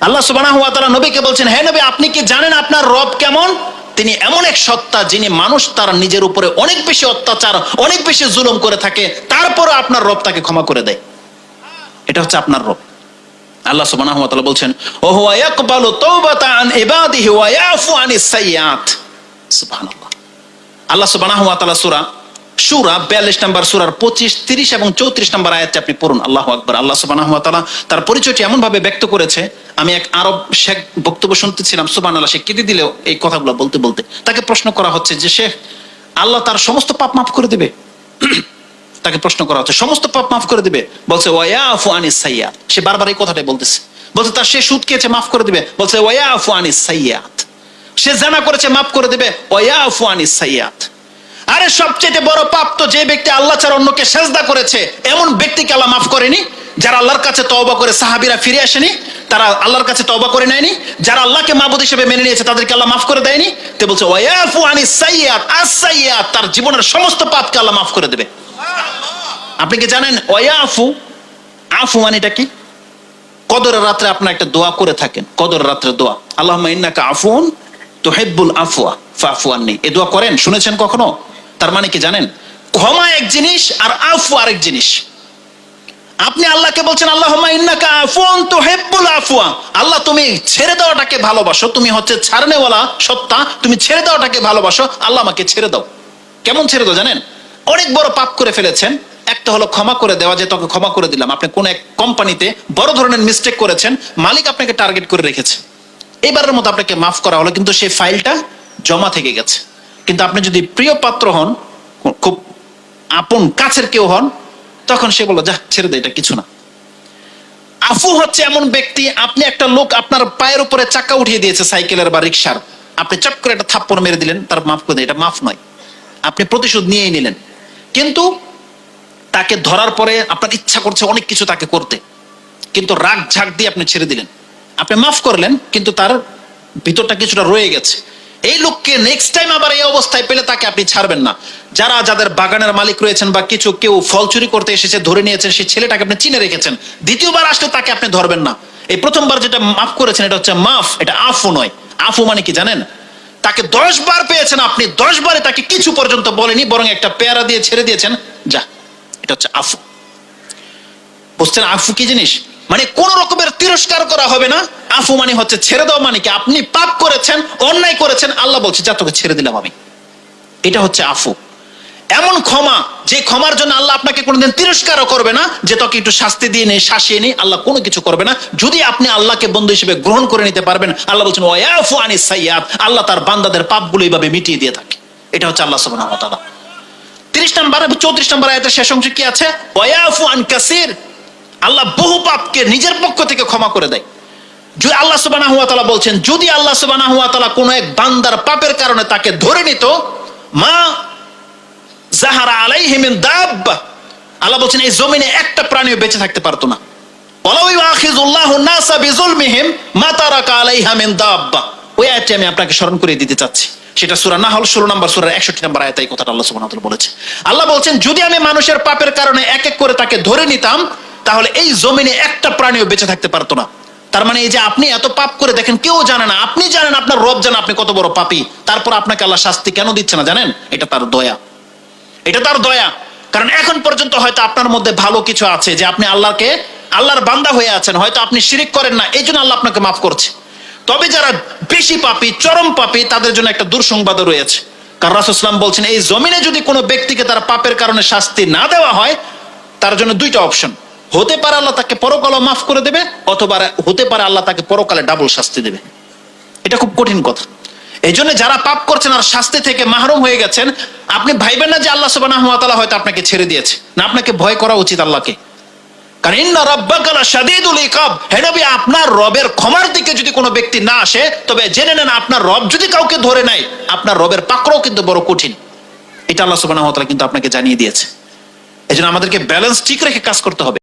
আল্লাহ ওয়া তাআলা নবীকে বলছেন, হে নবী, আপনি কি জানেন আপনার রব কেমন? তিনি এমন এক সত্তা যিনি মানুষ তার নিজের উপরে অনেক বেশি অত্যাচার, অনেক বেশি জুলুম করে থাকে তারপরে আপনার রব তাকে ক্ষমা করে দেয়। এটা হচ্ছে আপনার রব। আল্লাহ সুবহানাহু বলছেন ও হুয়া ইয়াকবালু তাওবাতা আল্লাহ সুবহানাহু ওয়া তাআলা সূরা সূরা 42 নম্বর সূরার 25 30 এবং 34 নম্বর আয়াতটি আপনি পড়ুন। আল্লাহু আকবার। আল্লাহ সুবহানাহু ওয়া তাআলা তার পরিচয়টি এমন ভাবে ব্যক্ত করেছে আমি এক আরব শেখ বক্তব্য শুনতেছিলাম, সুবহানাল্লাহ, সে কেঁদে দিলেও এই কথাগুলো বলতে বলতে। তাকে প্রশ্ন করা হচ্ছে যে, শেখ, আল্লাহ তার সমস্ত পাপ মাফ করে দিবে? তাকে প্রশ্ন করা হচ্ছে, সমস্ত পাপ মাফ করে দিবে? বলছে ওয়াইয়াফু আনিস সাইয়াত। সে বারবার এই কথাটাই বলতেছে। বলছে, তার সে সুদ খেয়েছে, মাফ করে দিবে? বলছে ওয়াইয়াফু আনিস সাইয়াত। সে জানা করেছে, মাফ করে দিবে? ওয়াইয়াফু আনিস সাইয়াত। আরে সবচেয়ে বড় পাপ তো যে ব্যক্তি আল্লাহ ছাড়া অন্যকে সেজদা করেছে, এমন ব্যক্তিকে আল্লাহ মাফ করেনি? যারা আল্লাহর কাছে তওবা করে সাহাবীরা ফিরে আসেনি তারা আল্লাহর কাছে তওবা করে নেয়নি। যারা আল্লাহকে মাবুদ হিসেবে মেনে নিয়েছে তাদেরকে আল্লাহ মাফ করে দেয়নি। তো বলছে ওয়াইয়াফু আনিস সাইয়াত আস সাইয়াত তার জীবনের সমস্ত পাপকে আল্লাহ মাফ করে দেবে। আপনি কি জানেন ওয়াফু আফু মানেটা কি? কদরের রাত্রে আপনার একটা দোয়া করে থাকেন কদরের রাত্রে দোয়া। আল্লাহ ইন্নাকা আফুন তো হেব্বুল আফুয়া ফাফু আননি এ দোয়া করেন শুনেছেন কখনো? তার মানে কি জানেন? ক্ষমা এক জিনিস আর আফু আরেক জিনিস। আপনি আল্লাহকে বলছেন আল্লাহ ইন্নাকা আফুন তো হেব্বুল আফুয়া আল্লাহ, তুমি ছেড়ে দেওয়াটাকে ভালোবাসো। তুমি হচ্ছে ছাড়নেওয়ালা সত্তা। তুমি ছেড়ে দেওয়াটাকে ভালোবাসো। আল্লাহ আমাকে ছেড়ে দাও। কেমন ছেড়ে দাও জানেন? অনেক বড় পাপ করে ফেলেছেন। একটা হলো ক্ষমা করে দেওয়া, যে তোকে ক্ষমা করে দিলাম। আপনি কোন এক কোম্পানিতে বড় ধরনের মিস্টেক করেছেন। মালিক আপনাকে টার্গেট করে রেখেছে। এবারের মতো আপনাকে মাফ করা হলো, কিন্তু সেই ফাইলটা জমা থেকে গেছে। কিন্তু আপনি যদি প্রিয় পাত্র হন, খুব আপন কাছের কেউ হন তখন সে বলল, যা, ছেড়ে দে, এটা কিছু না। আফু হচ্ছে এমন ব্যক্তি, আপনি একটা লোক আপনার পায়ের উপরে চাকা উঠিয়ে দিয়েছে সাইকেলের বা রিক্সার আপনি চট করে একটা থাপ্পড় মেরে দিলেন, তার মাফ করে এটা মাফ নয়। আপনি প্রতিশোধ নিয়েই নিলেন। কিন্তু তাকে ধরার পরে আপনার ইচ্ছা করছে অনেক কিছু তাকে করতে। কিন্তু রাগ ঝাঁক দিয়ে আপনি ছেড়ে দিলেন। আপনি মাফ করলেন, কিন্তু তার ভিতরটা কিছুটা রয়ে গেছে। এই লোককে নেক্সট টাইম আবার এই অবস্থায় পেলে তাকে আপনি ছাড়বেন না। যারা যাদের বাগানের মালিক রয়েছেন বা কিছু কেউ ফল চুরি করতে এসেছে, ধরে নিয়েছেন, সেই ছেলেটাকে আপনি চিনে রেখেছেন। দ্বিতীয়বার আসলে তাকে আপনি ধরবেন না। এই প্রথমবার যেটা মাফ করেছেন, এটা হচ্ছে মাফ, এটা আফু নয়। আফু মানে কি জানেন? তাকে দশ বার পেয়েছেন আপনি, দশ বারে তাকে কিছু পর্যন্ত বলেনি, বরং একটা পেয়ারা দিয়ে ছেড়ে দিয়েছেন। যা, এটা হচ্ছে আফু। বুঝছেন আফু কি জিনিস? মানে কোন রকমের তিরস্কার করা হবে না। আফু মানে হচ্ছে ছেড়ে দেওয়া মানে কি? আপনি পাপ করেছেন, অন্যায় করেছেন, আল্লাহ বলছে, যা তোকে ছেড়ে দিলাম আমি। এটা হচ্ছে আফু। এমন ক্ষমা, যে ক্ষমার জন্য আল্লাহ আপনাকে কোনোদিন তিরস্কারও করবে না, যে তোকে একটু শাস্তি দিয়ে নেই, শাসিয়ে নেই, আল্লাহ কোনো কিছু করবে না। যদি আপনি আল্লাহকে বন্ধু হিসেবে গ্রহণ করে নিতে পারবেন, আল্লাহ বলছেন ওয়াফু আনি সাইয়াদ আল্লাহ তার বান্দাদের পাপগুলো এইভাবে মিটিয়ে দিয়ে থাকে। এটা হচ্ছে আল্লাহ সুবহানাহু ওয়া তাআলা। তিরিশ নম্বর এবং চৌত্রিশ নম্বর আয়াতের শেষ অংশে কি আছে? ওয়াফু আন কাসির। আল্লাহ বহু পাপকে নিজের পক্ষ থেকে ক্ষমা করে দেয়। যদি আল্লাহ সুবহানাহু ওয়া তাআলা বলছেন, যদি আল্লাহ সুবহানাহু ওয়া তাআলা কোনো এক বান্দার পাপের কারণে তাকে ধরে নিত, মা জাহারা আলাইহি মিন দাব্বা, আল্লাহ বলছেন, এই জমিনে একটা প্রাণীও বেঁচে থাকতে পারতো না। ওই আয়াতটি আমি আপনাকে স্মরণ করে দিতে চাচ্ছি। সেটা সূরা নাহল 16 নম্বর, সূরার 61 নম্বর আয়াতে কথাটা আল্লাহ তাআলা বলেছে। আল্লাহ বলছেন, যদি আমি মানুষের পাপের কারণে এক এক করে তাকে ধরে নিতাম তাহলে এই জমিনে একটা প্রাণীও বেঁচে থাকতে পারতো না। তার মানে এই যে আপনি এত পাপ করে দেখেন, কেউ জানে না। আপনি জানেন আপনার রব জানেন আপনি কত বড় পাপী। তারপর আপনাকে আল্লাহ শাস্তি কেন দিচ্ছে না জানেন? এটা তার দয়া। এটা তার দয়া। কারণ এখন পর্যন্ত হয়তো আপনার মধ্যে ভালো কিছু আছে যে আপনি আল্লাহকে, আল্লাহর বান্দা হয়ে আছেন, হয়তো আপনি শিরিক করেন না, এই জন্য আল্লাহ আপনাকে মাফ করছে। তবে যারা বেশি পাপী, চরম পাপী, তাদের জন্য একটা দুঃসংবাদও রয়েছে। কারণ রাসুসলাম বলছেন, এই জমিনে যদি কোনো ব্যক্তিকে তার পাপের কারণে শাস্তি না দেওয়া হয়, তার জন্য দুইটা অপশন। হতে পারে আল্লাহ তাকে পরকালে মাফ করে দেবে, অথবা হতে পারে আল্লাহ তাকে পরকালে ডাবল শাস্তি দেবে। এটা খুব কঠিন কথা। এই জন্য যারা পাপ করছেন আর শাস্তি থেকে মাহরুম হয়ে গেছেন, আপনি ভাইবেন না যে আল্লাহ ওয়া হয়তো আপনাকে ছেড়ে দিয়েছে। না, আপনাকে ভয় করা উচিত আল্লাহকে। আপনার রবের ক্ষমার দিকে যদি কোনো ব্যক্তি না আসে, তবে জেনে নেন আপনার রব যদি কাউকে ধরে নেয়, আপনার রবের পাকড়াও কিন্তু বড় কঠিন। এটা আল্লাহ তাআলা কিন্তু আপনাকে জানিয়ে দিয়েছে। এই আমাদেরকে ব্যালেন্স ঠিক রেখে কাজ করতে হবে।